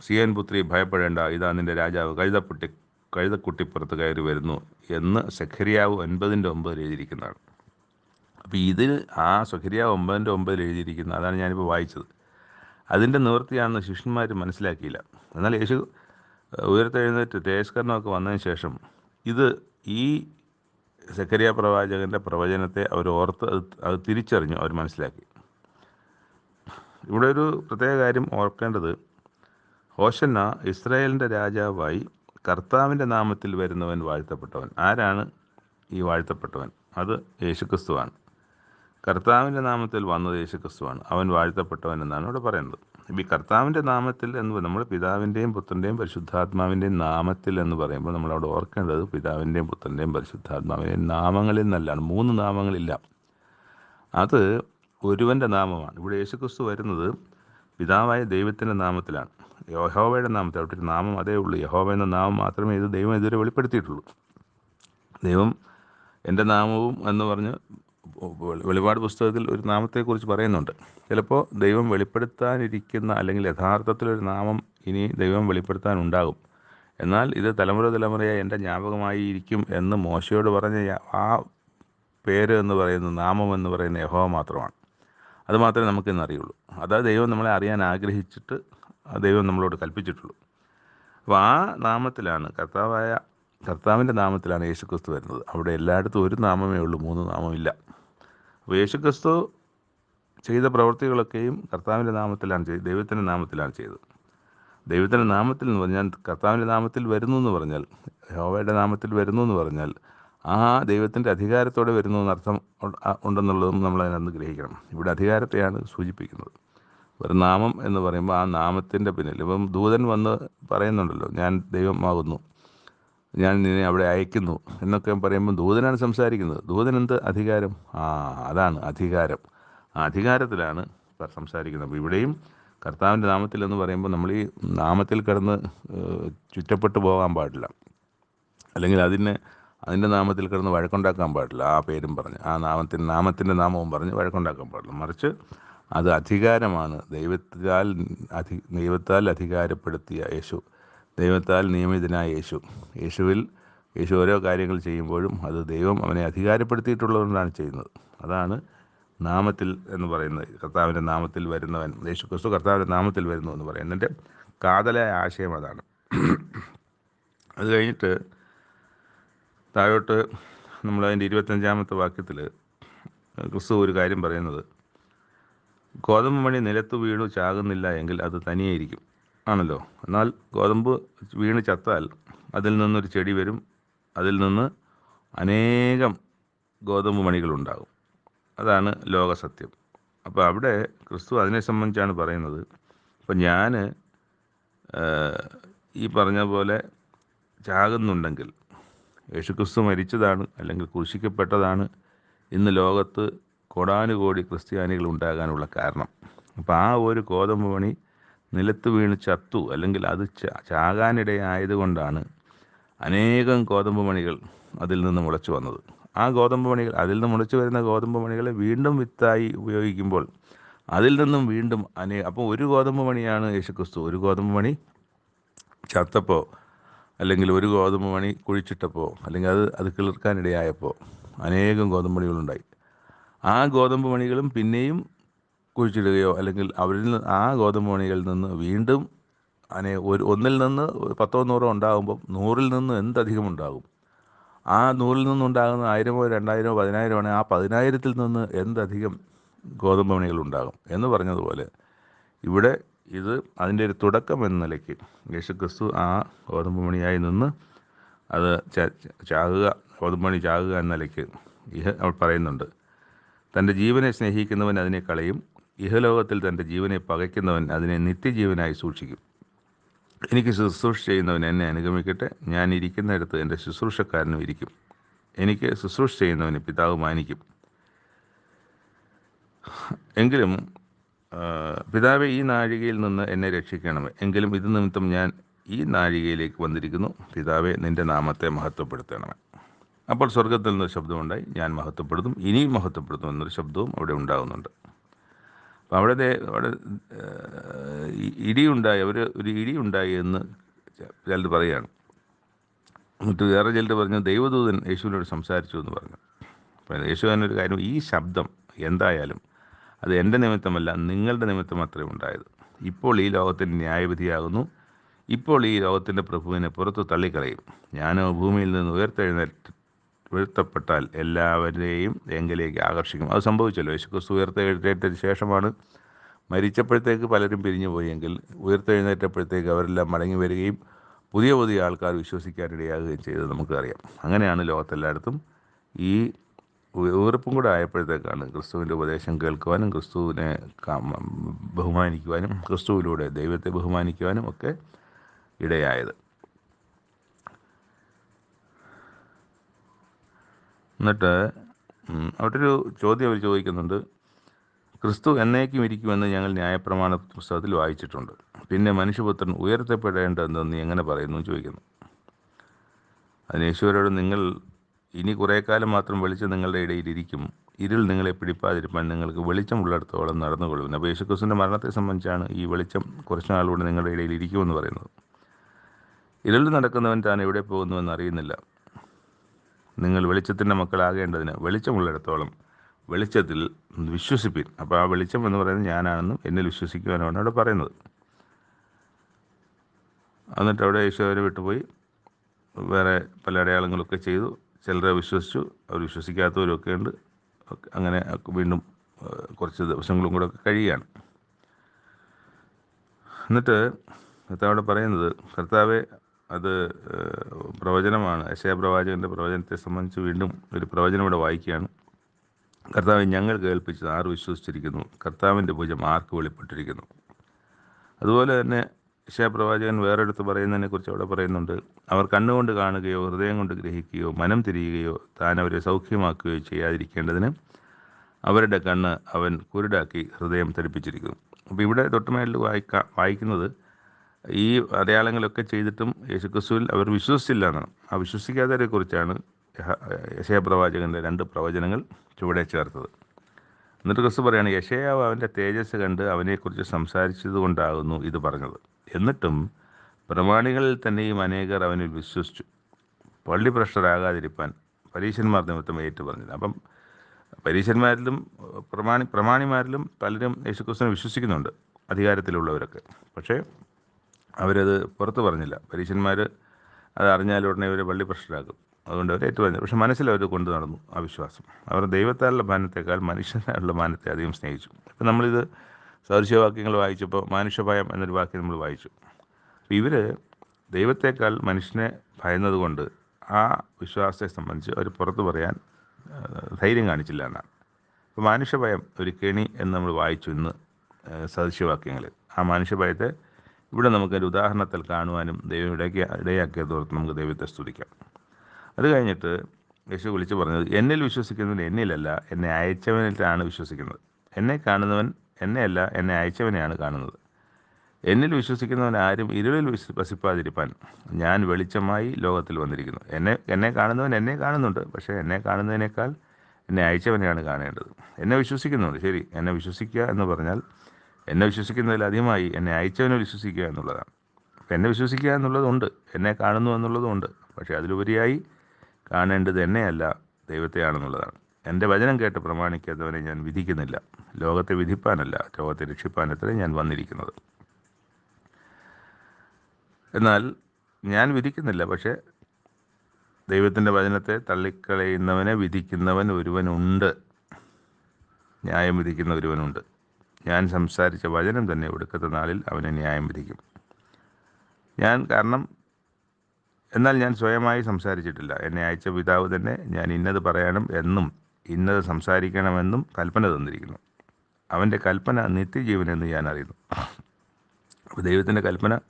സിയൻ പുത്രി ഭയപ്പെടേണ്ട ഇതാ നിന്റെ രാജാവ് കഴുതപ്പുട്ടി കഴുതക്കുട്ടി പുറത്ത് കയറി വരുന്നു എന്ന് സെഖരിയാവ് ഒൻപതിന്റെ ഒമ്പതിൽ എഴുതിയിരിക്കുന്നതാണ്. അപ്പോൾ ഇതിൽ ആ സെഖരിയാവ് ഒമ്പതിന്റെ ഒമ്പതിൽ എഴുതിയിരിക്കുന്ന അതാണ് ഞാനിപ്പോൾ വായിച്ചത്. അതിന്റെ നിവൃത്തിയാണെന്ന് ശിഷ്യന്മാർ മനസ്സിലാക്കിയില്ല. എന്നാൽ യേശു ഉയർത്തെഴുന്നേറ്റ് തേജസ്കരണമൊക്കെ വന്നതിന് ശേഷം ഇത് ഈ സക്കരിയ പ്രവാചകന്റെ പ്രവചനത്തെ അവർ ഓർത്ത് അത് അത് തിരിച്ചറിഞ്ഞു അവർ മനസ്സിലാക്കി. ഇവിടെ ഒരു പ്രത്യേക കാര്യം ഓർക്കേണ്ടത് ഹോഷന്ന ഇസ്രായേലിന്റെ രാജാവായി കർത്താവിന്റെ നാമത്തിൽ വരുന്നവൻ വാഴ്ത്തപ്പെട്ടവൻ. ആരാണ് ഈ വാഴ്ത്തപ്പെട്ടവൻ? അത് യേശുക്രിസ്തുവാണ്. കർത്താവിന്റെ നാമത്തിൽ വന്നത് യേശുക്രിസ്തുവാണ്. അവൻ വാഴ്ത്തപ്പെട്ടവൻ എന്നാണ് ഇവിടെ പറയുന്നത് ഈ കർത്താവിന്റെ നാമത്തിൽ എന്ന് നമ്മൾ പിതാവിന്റെയും പുത്രന്റെയും പരിശുദ്ധാത്മാവിന്റെയും നാമത്തിൽ എന്ന് പറയുമ്പോൾ നമ്മളവിടെ ഓർക്കേണ്ടത് പിതാവിന്റെയും പുത്രന്റെയും പരിശുദ്ധാത്മാവിന്റെയും നാമങ്ങളിൽ നിന്നല്ലാണ്. മൂന്ന് നാമങ്ങളില്ല. അത് ഒരുവന്റെ നാമമാണ്. ഇവിടെ യേശുക്രിസ്തു വരുന്നത് പിതാവായ ദൈവത്തിന്റെ നാമത്തിലാണ്. യഹോവയുടെ നാമത്തിൽ. അവിടെ ഒരു നാമം അതേ ഉള്ളൂ. യഹോവ എന്ന നാമം മാത്രമേ ഇത് ദൈവം ഇതുവരെ വെളിപ്പെടുത്തിയിട്ടുള്ളൂ. ദൈവം എന്റെ നാമവും എന്ന് പറഞ്ഞ് വെളിപാട് പുസ്തകത്തിൽ ഒരു നാമത്തെക്കുറിച്ച് പറയുന്നുണ്ട്. ചിലപ്പോൾ ദൈവം വെളിപ്പെടുത്താനിരിക്കുന്ന അല്ലെങ്കിൽ യഥാർത്ഥത്തിൽ ഒരു നാമം ഇനി ദൈവം വെളിപ്പെടുത്താനുണ്ടാകും. എന്നാൽ ഇത് തലമുറ തലമുറയായി എന്റെ ജ്ഞാപകമായിരിക്കും എന്ന് മോശയോട് പറഞ്ഞ ആ പേര് എന്ന് പറയുന്ന നാമം എന്ന് പറയുന്ന യഹോവ മാത്രമാണ്. അത് മാത്രമേ നമുക്കിന്ന് അറിയുള്ളൂ. അതാ ദൈവം നമ്മളെ അറിയാൻ ആഗ്രഹിച്ചിട്ട് ദൈവം നമ്മളോട് കൽപ്പിച്ചിട്ടുള്ളൂ. അപ്പോൾ ആ നാമത്തിലാണ് കർത്താവായ കർത്താവിന്റെ നാമത്തിലാണ് യേശുക്രിസ്തു വരുന്നത്. അവിടെ എല്ലായിടത്തും ഒരു നാമമേ ഉള്ളൂ മൂന്ന് നാമമില്ല. അപ്പോൾ യേശുക്രിസ്തു ചെയ്ത പ്രവൃത്തികളൊക്കെയും കർത്താവിന്റെ നാമത്തിലാണ് ചെയ്ത് ദൈവത്തിന്റെ നാമത്തിലാണ് ചെയ്തത്. ദൈവത്തിന്റെ നാമത്തിൽ എന്ന് പറഞ്ഞാൽ കർത്താവിന്റെ നാമത്തിൽ വരുന്നു എന്ന് പറഞ്ഞാൽ യഹോവയുടെ നാമത്തിൽ വരുന്നു എന്ന് പറഞ്ഞാൽ ആ ദൈവത്തിന്റെ അധികാരത്തോടെ വരുന്നു എന്നർത്ഥം ഉണ്ടെന്നുള്ളതും നമ്മൾ അതിനകത്ത് ഗ്രഹിക്കണം. ഇവിടെ അധികാരത്തെയാണ് സൂചിപ്പിക്കുന്നത്. ഒരു നാമം എന്ന് പറയുമ്പോൾ ആ നാമത്തിന്റെ പിന്നിൽ. ഇപ്പം ദൂതൻ വന്ന് പറയുന്നുണ്ടല്ലോ ഞാൻ ദൈവമാകുന്നു. ഞാൻ നിന്നെ അവിടെ അയക്കുന്നു എന്നൊക്കെ പറയുമ്പോൾ ദൂതനാണ് സംസാരിക്കുന്നത്. ദൂതൻ എന്ത് അധികാരം? ആ അതാണ് അധികാരം. ആ അധികാരത്തിലാണ് സംസാരിക്കുന്നത്. അപ്പോൾ ഇവിടെയും കർത്താവിന്റെ നാമത്തിൽ എന്ന് പറയുമ്പോൾ നമ്മൾ ഈ നാമത്തിൽ കിടന്ന് ചുറ്റപ്പെട്ടു പോകാൻ പാടില്ല. അല്ലെങ്കിൽ അതിന് അതിന്റെ നാമത്തിൽ കിടന്ന് വഴക്കുണ്ടാക്കാൻ പാടില്ല. ആ പേരും പറഞ്ഞ് ആ നാമത്തിന്റെ നാമത്തിന്റെ നാമവും പറഞ്ഞ് വഴക്കുണ്ടാക്കാൻ പാടില്ല. മറിച്ച് അത് അധികാരമാണ്. ദൈവത്താൽ അധി ദൈവത്താൽ അധികാരപ്പെടുത്തിയ യേശു. ദൈവത്താൽ നിയമിതനായ യേശു. യേശുവിൽ യേശു ഓരോ കാര്യങ്ങൾ ചെയ്യുമ്പോഴും അത് ദൈവം അവനെ അധികാരപ്പെടുത്തിയിട്ടുള്ളതുകൊണ്ടാണ് ചെയ്യുന്നത്. അതാണ് നാമത്തിൽ എന്ന് പറയുന്നത്. കർത്താവിന്റെ നാമത്തിൽ വരുന്നവൻ യേശു ക്രിസ്തു കർത്താവിന്റെ നാമത്തിൽ വരുന്നു എന്ന് പറയുന്നതിന്റെ കാതലായ ആശയം അതാണ്. അത് കഴിഞ്ഞിട്ട് താഴോട്ട് നമ്മൾ അതിന്റെ ഇരുപത്തഞ്ചാമത്തെ വാക്യത്തിൽ ക്രിസ്തു ഒരു കാര്യം പറയുന്നത് ഗോതമ്പ് മണി നിലത്ത് വീണു ചാകുന്നില്ല എങ്കിൽ അത് തനിയെ ഇരിക്കും ആണല്ലോ. എന്നാൽ ഗോതമ്പ് വീണ് ചത്താൽ അതിൽ നിന്നൊരു ചെടി വരും. അതിൽ നിന്ന് അനേകം ഗോതമ്പ് മണികളുണ്ടാകും അതാണ് ലോകസത്യം അപ്പോൾ അവിടെ ക്രിസ്തു അതിനെ സംബന്ധിച്ചാണ് പറയുന്നത്. അപ്പം ഞാൻ ഈ പറഞ്ഞ പോലെ ചാകുന്നുണ്ടെങ്കിൽ യേശുക്രിസ്തു മരിച്ചതാണ് അല്ലെങ്കിൽ ക്രൂശിക്കപ്പെട്ടതാണ് ഇന്ന് ലോകത്ത് കോടാനുകോടി ക്രിസ്ത്യാനികൾ ഉണ്ടാകാനുള്ള കാരണം. അപ്പോൾ ആ ഒരു ഗോതമ്പ് മണി നിലത്ത് വീണ് ചത്തു അല്ലെങ്കിൽ അത് ചാകാനിടയായത് ചാകാനിടയായതുകൊണ്ടാണ് അനേകം ഗോതമ്പ് മണികൾ അതിൽ നിന്ന് മുളച്ചു വന്നത്. ആ ഗോതമ്പ് മണികൾ അതിൽ നിന്ന് മുളച്ചു വരുന്ന ഗോതമ്പ് മണികളെ വീണ്ടും വിത്തായി ഉപയോഗിക്കുമ്പോൾ അതിൽ നിന്നും വീണ്ടും അനേ അപ്പോൾ ഒരു ഗോതമ്പ് മണിയാണ് യേശുക്രിസ്തു. ഒരു ഗോതമ്പ് മണി ചത്തപ്പോൾ അല്ലെങ്കിൽ ഒരു ഗോതമ്പ് മണി കുഴിച്ചിട്ടപ്പോൾ അല്ലെങ്കിൽ അത് അത് കിളിർക്കാനിടയായപ്പോൾ അനേകം ഗോതമ്പ് മണികളുണ്ടായി. ആ ഗോതമ്പ് മണികളും പിന്നെയും കുഴിച്ചിടുകയോ അല്ലെങ്കിൽ അവരിൽ ആ ഗോതമ്പ് മണികളിൽ നിന്ന് വീണ്ടും അതിനെ ഒരു ഒന്നിൽ നിന്ന് പത്തോ നൂറോ ഉണ്ടാകുമ്പോൾ നൂറിൽ നിന്ന് എന്തധികം ഉണ്ടാകും? ആ നൂറിൽ നിന്നുണ്ടാകുന്ന ആയിരമോ രണ്ടായിരമോ പതിനായിരമോ ആണെങ്കിൽ ആ പതിനായിരത്തിൽ നിന്ന് എന്തധികം ഗോതമ്പ് മണികൾ ഉണ്ടാകും? എന്ന് പറഞ്ഞതുപോലെ ഇവിടെ ഇത് അതിന്റെ ഒരു തുടക്കം എന്ന നിലയ്ക്ക് യേശു ക്രിസ്തു ആ ഗോതമ്പ് മണിയായി നിന്ന് അത് ചാകുക ഗോതമ്പ് മണി ചാകുക എന്ന നിലയ്ക്ക് പറയുന്നുണ്ട്. തന്റെ ജീവനെ സ്നേഹിക്കുന്നവൻ അതിനെ കളയും ഇഹലോകത്തിൽ തന്റെ ജീവനെ പകയ്ക്കുന്നവൻ അതിനെ നിത്യജീവനായി സൂക്ഷിക്കും. എനിക്ക് ശുശ്രൂഷ ചെയ്യുന്നവൻ എന്നെ അനുഗമിക്കട്ടെ. ഞാൻ ഇരിക്കുന്നിടത്ത് എന്റെ ശുശ്രൂഷക്കാരനും ഇരിക്കും. എനിക്ക് ശുശ്രൂഷ ചെയ്യുന്നവന് പിതാവ് മാനിക്കും. എങ്കിലും പിതാവെ ഈ നാഴികയിൽ നിന്ന് എന്നെ രക്ഷിക്കണമേ. എങ്കിലും ഇത് നിമിത്തം ഞാൻ ഈ നാഴികയിലേക്ക് വന്നിരിക്കുന്നു. പിതാവെ നിന്റെ നാമത്തെ മഹത്വപ്പെടുത്തണമേ. അപ്പോൾ സ്വർഗത്തിൽ നിന്നൊരു ശബ്ദമുണ്ടായി. ഞാൻ മഹത്വപ്പെടുത്തും. ഇനിയും മഹത്വപ്പെടുത്തും എന്നൊരു ശബ്ദവും അവിടെ ഉണ്ടാകുന്നുണ്ട്. അപ്പോൾ അവിടെ അവിടെ ഇടിയുണ്ടായി. അവർ ഒരു ഇടിയുണ്ടായി എന്ന് ചിലർ പറയുകയാണ് എന്നിട്ട് വേറെ ചിലർ പറഞ്ഞു ദൈവദൂതൻ യേശുവിനോട് സംസാരിച്ചു എന്ന് പറഞ്ഞു. അപ്പോൾ യേശു ഒരു കാര്യം ഈ ശബ്ദം എന്തായാലും അത് എന്റെ നിമിത്തമല്ല നിങ്ങളുടെ നിമിത്തം അത്രയും ഉണ്ടായത്. ഇപ്പോൾ ഈ ലോകത്തിന്റെ ന്യായവിധിയാകുന്നു. ഇപ്പോൾ ഈ ലോകത്തിന്റെ പ്രഭുവിനെ പുറത്തു തള്ളിക്കളയും. ഞാനോ ഭൂമിയിൽ നിന്ന് ഉയർത്തെഴുന്നേറ്റ് ഉയർത്തപ്പെട്ടാൽ എല്ലാവരെയും എങ്കിലേക്ക് ആകർഷിക്കും. അത് സംഭവിച്ചല്ലോ. യേശുക്രിസ്തു ഉയർത്തെഴുന്നേറ്റതിന് ശേഷമാണ് മരിച്ചപ്പോഴത്തേക്ക് പലരും പിരിഞ്ഞു പോയെങ്കിൽ ഉയർത്തെഴുന്നേറ്റപ്പോഴത്തേക്ക് അവരെല്ലാം മടങ്ങി വരികയും പുതിയ പുതിയ ആൾക്കാർ വിശ്വസിക്കാനിടയാകുകയും ചെയ്തത് നമുക്കറിയാം. അങ്ങനെയാണ് ലോകത്തെല്ലായിടത്തും ഈ ഉയർപ്പും കൂടെ ആയപ്പോഴത്തേക്കാണ് ക്രിസ്തുവിന്റെ ഉപദേശം കേൾക്കുവാനും ക്രിസ്തുവിനെ ബഹുമാനിക്കുവാനും ക്രിസ്തുവിലൂടെ ദൈവത്തെ ബഹുമാനിക്കുവാനും ഒക്കെ ഇടയായത്. എന്നിട്ട് അവിടൊരു ചോദ്യം അവർ ചോദിക്കുന്നുണ്ട്. ക്രിസ്തു എന്നേക്കും ഇരിക്കുമെന്ന് ഞങ്ങൾ ന്യായപ്രമാണ പുസ്തകത്തിൽ വായിച്ചിട്ടുണ്ട്. പിന്നെ മനുഷ്യപുത്രൻ ഉയർത്തപ്പെടേണ്ടതെന്ന് എങ്ങനെ പറയുന്നു ചോദിക്കുന്നു. അതിന് യേശുവരോട് നിങ്ങൾ ഇനി കുറേ കാലം മാത്രം വെളിച്ചം നിങ്ങളുടെ ഇടയിൽ ഇരിക്കും. ഇരുൾ നിങ്ങളെ പിടിപ്പാതിരിപ്പാൻ നിങ്ങൾക്ക് വെളിച്ചം ഉള്ളിടത്തോളം നടന്നുകൊള്ളും അപ്പോൾ യേശുക്രിസ്തുവിന്റെ മരണത്തെ സംബന്ധിച്ചാണ് ഈ വെളിച്ചം കുറച്ച് നാളുകൂടെ നിങ്ങളുടെ ഇടയിൽ ഇരിക്കുമെന്ന് പറയുന്നത്. ഇരുളിൽ നടക്കുന്നവൻ താൻ എവിടെ പോകുന്നുവെന്ന് അറിയുന്നില്ല. നിങ്ങൾ വെളിച്ചത്തിന്റെ മക്കളാകേണ്ടതിന് വെളിച്ചമുള്ളിടത്തോളം വെളിച്ചത്തിൽ വിശ്വസിപ്പിൻ. അപ്പോൾ ആ വെളിച്ചം എന്ന് പറയുന്നത് ഞാനാണെന്നും എന്നിൽ വിശ്വസിക്കുവാനാണ് അവിടെ പറയുന്നത്. എന്നിട്ട് അവിടെ യേശു അവരെ വിട്ടുപോയി. വേറെ പല അടയാളങ്ങളൊക്കെ ചെയ്തു. ചിലരെ വിശ്വസിച്ചു. അവർ വിശ്വസിക്കാത്തവരൊക്കെ ഉണ്ട്. അങ്ങനെ വീണ്ടും കുറച്ച് ദിവസങ്ങളും കൂടെ കഴിയുകയാണ്. എന്നിട്ട് കർത്താവ് പറയുന്നത് കർത്താവെ അത് പ്രവചനമാണ്. യശയ പ്രവാചകന്റെ പ്രവചനത്തെ സംബന്ധിച്ച് വീണ്ടും ഒരു പ്രവചനം ഇവിടെ വായിക്കുകയാണ്. കർത്താവ് ഞങ്ങൾ കേൾപ്പിച്ചത് ആർ വിശ്വസിച്ചിരിക്കുന്നു? കർത്താവിന്റെ ഭുജം ആർക്ക് വെളിപ്പെട്ടിരിക്കുന്നു? അതുപോലെ തന്നെ യശയ പ്രവാചകൻ വേറെടുത്ത് പറയുന്നതിനെ കുറിച്ച് അവിടെ പറയുന്നുണ്ട്. അവർ കണ്ണുകൊണ്ട് കാണുകയോ ഹൃദയം കൊണ്ട് ഗ്രഹിക്കുകയോ മനം തിരിയുകയോ താൻ അവരെ സൗഖ്യമാക്കുകയോ ചെയ്യാതിരിക്കേണ്ടതിന് അവരുടെ കണ്ണ് അവൻ കുരുടാക്കി ഹൃദയം ധരിപ്പിച്ചിരിക്കുന്നു അപ്പോൾ ഇവിടെ തൊട്ടുമേലിൽ വായിക്ക വായിക്കുന്നത് ഈ അടയാളങ്ങളൊക്കെ ചെയ്തിട്ടും യേശുക്രിസ്തുവിൽ അവർ വിശ്വസിച്ചില്ല എന്നാണ് ആ വിശ്വസിക്കാത്തവരെ കുറിച്ചാണ് യശയ പ്രവാചകന്റെ രണ്ട് പ്രവചനങ്ങൾ ചുവടെ ചേർത്തത്. എന്നിട്ട് ക്രിസ്തു പറയാണ് യശയാവ് അവന്റെ തേജസ് കണ്ട് അവനെക്കുറിച്ച് സംസാരിച്ചത് കൊണ്ടാകുന്നു ഇത് പറഞ്ഞത്. എന്നിട്ടും പ്രമാണികളിൽ തന്നെയും അനേകർ അവനിൽ വിശ്വസിച്ചു. പള്ളി ഭ്രഷ്ടരാകാതിരിപ്പാൻ പരീശന്മാർ നിമിത്തം ഏറ്റു പറഞ്ഞത് അപ്പം പരീശന്മാരിലും പ്രമാണി പ്രമാണിമാരിലും പലരും യേശുക്രിസ്തുവിനെ വിശ്വസിക്കുന്നുണ്ട് അധികാരത്തിലുള്ളവരൊക്കെ. പക്ഷേ അവരത് പുറത്ത് പറഞ്ഞില്ല. പരീക്ഷന്മാർ അത് അറിഞ്ഞാൽ ഉടനെ ഇവരെ പള്ളി പ്രശ്നമാക്കും അതുകൊണ്ട് അവർ ഏറ്റുപറഞ്ഞു. പക്ഷെ മനസ്സിൽ അവർ കൊണ്ടു നടന്നു ആ വിശ്വാസം. അവർ ദൈവത്താലുള്ള മാനത്തേക്കാൾ മനുഷ്യനായുള്ള മാനത്തെ അധികം സ്നേഹിച്ചു. ഇപ്പം നമ്മളിത് സദൃശ്യവാക്യങ്ങൾ വായിച്ചപ്പോൾ മനുഷ്യഭയം എന്നൊരു വാക്യം നമ്മൾ വായിച്ചു. ഇവർ ദൈവത്തേക്കാൾ മനുഷ്യനെ ഭയന്നതുകൊണ്ട് ആ വിശ്വാസത്തെ സംബന്ധിച്ച് അവർ പുറത്ത് പറയാൻ ധൈര്യം കാണിച്ചില്ല എന്നാണ്. അപ്പോൾ മാനുഷ്യഭയം ഒരു കെണി എന്ന് നമ്മൾ വായിച്ചു ഇന്ന് സദൃശ്യവാക്യങ്ങളിൽ ആ മാനുഷ്യഭയത്തെ ഇവിടെ നമുക്കൊരു ഉദാഹരണത്തിൽ കാണുവാനും ദൈവം ഇടയ്ക്ക് ഇടയാക്കിയതോർത്ത് നമുക്ക് ദൈവത്തെ സ്തുതിക്കാം. അത് കഴിഞ്ഞിട്ട് യേശു വിളിച്ചു പറഞ്ഞത് എന്നിൽ വിശ്വസിക്കുന്നവൻ എന്നിലല്ല എന്നെ അയച്ചവനിലാണ് വിശ്വസിക്കുന്നത്. എന്നെ കാണുന്നവൻ എന്നെയല്ല എന്നെ അയച്ചവനെയാണ് കാണുന്നത്. എന്നിൽ വിശ്വസിക്കുന്നവൻ ആരും ഇരുളിൽ വിശ്വ വസിപ്പാതിരിപ്പാൻ ഞാൻ വെളിച്ചമായി ലോകത്തിൽ വന്നിരിക്കുന്നു. എന്നെ എന്നെ കാണുന്നവൻ എന്നെ കാണുന്നുണ്ട് പക്ഷേ എന്നെ കാണുന്നതിനേക്കാൾ എന്നെ അയച്ചവനെയാണ് കാണേണ്ടത്. എന്നെ വിശ്വസിക്കുന്നുണ്ട്. ശരി എന്നെ വിശ്വസിക്കുക എന്ന് പറഞ്ഞാൽ എന്നെ വിശ്വസിക്കുന്നതിൽ ആദ്യമായി എന്നെ അയച്ചവനെ വിശ്വസിക്കുക എന്നുള്ളതാണ്. എന്നെ വിശ്വസിക്കുക എന്നുള്ളതുണ്ട് എന്നെ കാണുന്നു എന്നുള്ളതുണ്ട് പക്ഷേ അതിലുപരിയായി കാണേണ്ടത് എന്നെയല്ല ദൈവത്തെയാണെന്നുള്ളതാണ്. എന്റെ വചനം കേട്ട് പ്രമാണിക്കാത്തവനെ ഞാൻ വിധിക്കുന്നില്ല. ലോകത്തെ വിധിപ്പാനല്ല ലോകത്തെ രക്ഷിപ്പാനത്രേ ഞാൻ വന്നിരിക്കുന്നത്. എന്നാൽ ഞാൻ വിധിക്കുന്നില്ല പക്ഷേ ദൈവത്തിന്റെ വചനത്തെ തള്ളിക്കളയുന്നവനെ വിധിക്കുന്നവൻ ഒരുവനുണ്ട്. ന്യായം വിധിക്കുന്ന ഒരുവനുണ്ട്. ഞാൻ സംസാരിച്ച വചനം തന്നെ ഒടുക്കത്തെ നാളിൽ അവനെ ന്യായം വിധിക്കും. ഞാൻ കാരണം എന്നാൽ ഞാൻ സ്വയമായി സംസാരിച്ചിട്ടില്ല. എന്നെ അയച്ച പിതാവ് തന്നെ ഞാൻ ഇന്നത് പറയണം എന്നും ഇന്നത് സംസാരിക്കണമെന്നും കൽപ്പന തന്നിരിക്കുന്നു. അവന്റെ കൽപ്പന നിത്യജീവനെന്ന് ഞാൻ അറിയുന്നു. അപ്പോൾ ദൈവത്തിന്റെ കൽപ്പന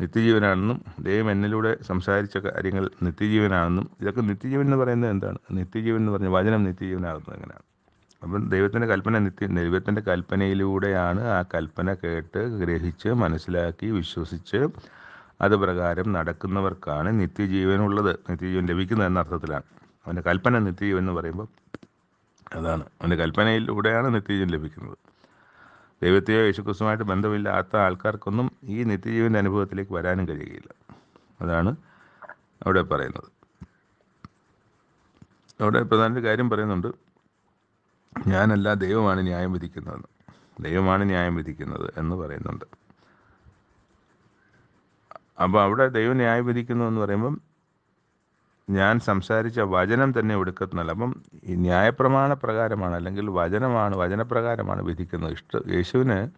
നിത്യജീവനാണെന്നും ദൈവം എന്നിലൂടെ സംസാരിച്ച കാര്യങ്ങൾ നിത്യജീവനാണെന്നും ഇതൊക്കെ നിത്യജീവൻ എന്ന് പറയുന്നത് എന്താണ്? നിത്യജീവൻ എന്ന് പറഞ്ഞ വചനം നിത്യജീവനാകുന്നത് എങ്ങനെയാണ്? അപ്പം ദൈവത്തിന്റെ കൽപ്പന നിത്യ ദൈവത്തിന്റെ കൽപ്പനയിലൂടെയാണ് ആ കൽപ്പന കേട്ട് ഗ്രഹിച്ച് മനസ്സിലാക്കി വിശ്വസിച്ച് അത് പ്രകാരം നടക്കുന്നവർക്കാണ് നിത്യജീവനുള്ളത്. നിത്യജീവൻ ലഭിക്കുന്നത് എന്ന അർത്ഥത്തിലാണ്. അവന്റെ കൽപ്പന നിത്യജീവൻ എന്ന് പറയുമ്പോൾ അതാണ്. അവന്റെ കൽപ്പനയിലൂടെയാണ് നിത്യജീവൻ ലഭിക്കുന്നത്. ദൈവത്തെയോ യേശുക്രിസ്തുമായിട്ട് ബന്ധമില്ലാത്ത ആൾക്കാർക്കൊന്നും ഈ നിത്യജീവന്റെ അനുഭവത്തിലേക്ക് വരാനും കഴിയുകയില്ല. അതാണ് അവിടെ പറയുന്നത്. അവിടെ പ്രധാന കാര്യം പറയുന്നുണ്ട്. ഞാനല്ല ദൈവമാണ് ന്യായം വിധിക്കുന്നത്. ദൈവമാണ് ന്യായം വിധിക്കുന്നത് എന്ന് പറയുന്നുണ്ട്. അപ്പോൾ അവിടെ ദൈവം ന്യായം വിധിക്കുന്നു എന്ന് പറയുമ്പം ഞാൻ സംസാരിച്ച വചനം തന്നെ ഒടുക്കത്തിനല്ല. അപ്പം ഈ ന്യായപ്രമാണ പ്രകാരമാണ് അല്ലെങ്കിൽ വചനമാണ് വചനപ്രകാരമാണ് വിധിക്കുന്നത്. ഇഷ്ട യേശുവിന്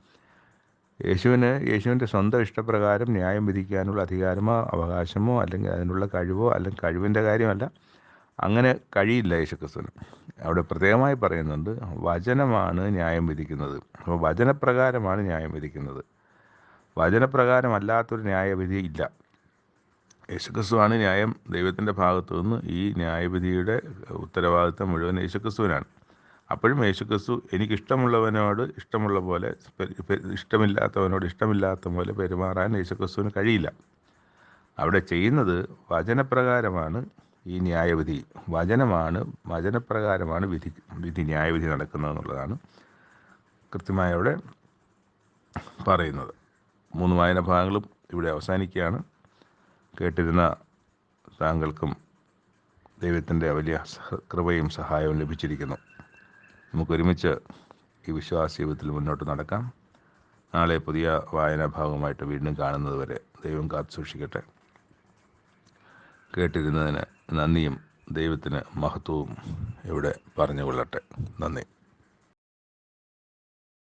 യേശുവിന് യേശുവിന്റെ സ്വന്തം ഇഷ്ടപ്രകാരം ന്യായം വിധിക്കാനുള്ള അധികാരമോ അവകാശമോ അല്ലെങ്കിൽ അതിനുള്ള കഴിവോ അല്ലെങ്കിൽ കഴിവിന്റെ കാര്യമല്ല. അങ്ങനെ കഴിയില്ല യേശുക്രിസ്തുവിന്. അവിടെ പ്രത്യേകമായി പറയുന്നുണ്ട് വചനമാണ് ന്യായം വിധിക്കുന്നത്. അപ്പോൾ വചനപ്രകാരമാണ് ന്യായം വിധിക്കുന്നത്. വചനപ്രകാരമല്ലാത്തൊരു ന്യായവിധി ഇല്ല. യേശുക്രിസ്തുവാണ് ന്യായം ദൈവത്തിന്റെ ഭാഗത്തു നിന്ന് ഈ ന്യായവിധിയുടെ ഉത്തരവാദിത്തം മുഴുവൻ യേശുക്രിസ്തുവിനാണ്. അപ്പോഴും യേശുക്രിസ്തു എനിക്കിഷ്ടമുള്ളവനോട് ഇഷ്ടമുള്ള പോലെ ഇഷ്ടമില്ലാത്തവനോട് ഇഷ്ടമില്ലാത്ത പോലെ പെരുമാറാൻ യേശുക്രിസ്തുവിന് കഴിയില്ല. അവിടെ ചെയ്യുന്നത് വചനപ്രകാരമാണ് ഈ ന്യായവിധി വചനമാണ് വചനപ്രകാരമാണ് വിധി വിധി ന്യായവിധി നടക്കുന്നതെന്നുള്ളതാണ് കൃത്യമായ അവിടെ പറയുന്നത്. മൂന്ന് വായന ഭാഗങ്ങളും ഇവിടെ അവസാനിക്കുകയാണ്. കേട്ടിരുന്ന താങ്കൾക്കും ദൈവത്തിന്റെ വലിയ കൃപയും സഹായവും ലഭിച്ചിരിക്കുന്നു. നമുക്കൊരുമിച്ച് ഈ വിശ്വാസ ജീവിതത്തിൽ മുന്നോട്ട് നടക്കാം. നാളെ പുതിയ വായനാ ഭാഗമായിട്ട് വീണ്ടും കാണുന്നതുവരെ ദൈവം കാത്തു സൂക്ഷിക്കട്ടെ കേട്ടിരുന്നതിന് നന്ദിയും ദൈവത്തിന് മഹത്വവും ഇവിടെ പറഞ്ഞുകൊള്ളട്ടെ. നന്ദി.